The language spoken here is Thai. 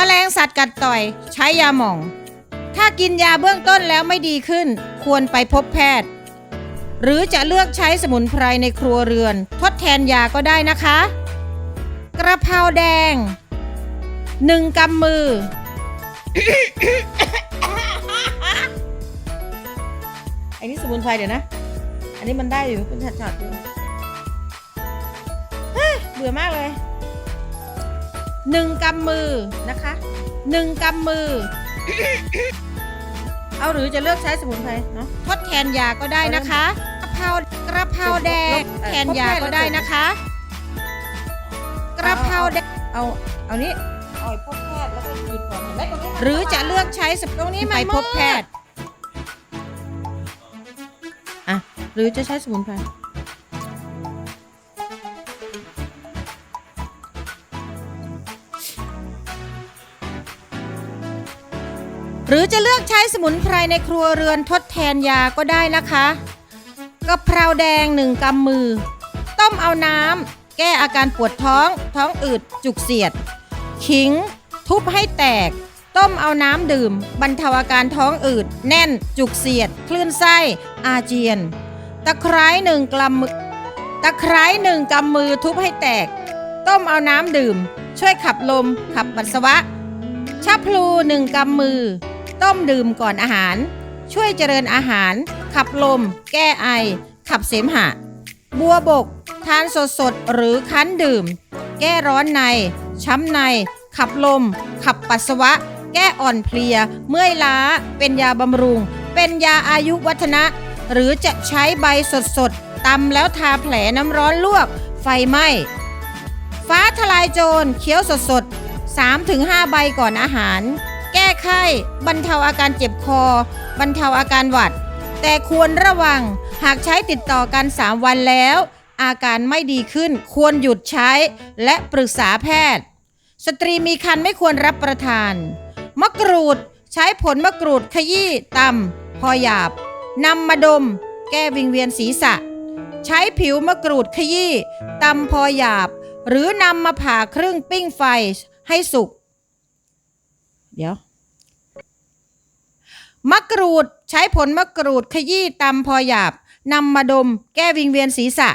แมลงสัตว์กัดต่อย ใช้ยาหม่อง ถ้ากินยาเบื้องต้นแล้วไม่ดีขึ้น ควรไปพบแพทย์ หรือจะเลือกใช้สมุนไพรในครัวเรือน ทดแทนยาก็ได้นะคะ กระเพราแดง 1กำมือ อันนี้สมุนไพรเดี๋ยวนะ อันนี้มันได้อยู่เป็นฉัดๆอยู่เฮ้ยเบื่อมากเลย หนึ่งกำมือนะคะหนึ่งกำมือ เอาหรือจะเลือกใช้สมุนไพรเนาะทดแทนยาก็ได้นะคะกระเพรากระเพราแดงแทนยาก็ได้นะคะ กระเพราแดงเอาเอานี้อ่อยพบแพทย์แล้วก็หยุดก่อนเห็นไหมตรงนี้มันหรือจะเลือกใช้สมุนตรงนี้ไปมันพบแพทย์อะหรือจะใช้สมุนไพร หรือจะเลือกใช้สมุนไพรในครัวเรือนทดแทนยาก็ได้นะคะกะเพราแดงหนึ่งกำมือ ต้มเอาน้ำแก้อาการปวดท้อง ท้องอืดจุกเสียด ขิง ทุบให้แตก ต้มเอาน้ำดื่ม บรรเทาอาการท้องอืด แน่น จุกเสียด คลื่นไส้ อาเจียน ตะไคร้หนึ่งกำมือตะไคร้หนึ่งกำมือทุบให้แตก ต้มเอาน้ำดื่ม ช่วยขับลม ขับปัสสาวะชะพลูหนึ่งกำมือ ต้มดื่มก่อนอาหาร ช่วยเจริญอาหาร ขับลม แก้ไอ ขับเสมหะ บัวบก ทานสดสดหรือคั้นดื่ม แก้ร้อนใน ช้ำใน ขับลม ขับปัสสาวะ แก้อ่อนเพลีย เมื่อยล้า เป็นยาบำรุง เป็นยาอายุวัฒนะ หรือจะใช้ใบสดสดตำแล้วทาแผลน้ำร้อนลวก ไฟไหม้ฟ้าทลายโจรเคี้ยวสดสดๆ3-5 ใบก่อนอาหาร แก้ไข้บรรเทาอาการเจ็บคอ บรรเทาอาการหวัด แต่ควรระวังหากใช้ติดต่อกัน 3 วันแล้ว อาการไม่ดีขึ้นควรหยุดใช้และปรึกษาแพทย์ สตรีมีครรภ์ไม่ควรรับประทาน มะกรูดใช้ผลมะกรูดขยี้ตำพอหยาบนำมาดม แก้วิงเวียนศีรษะ ใช้ผิวมะกรูดขยี้ตำพอหยาบ หรือนำมาผ่าครึ่งปิ้งไฟให้สุก เดี๋ยวมะกรูดใช้ผลมะกรูดขยี้ตำพอหยาบนำมาดม แก้วิงเวียนศีรษะ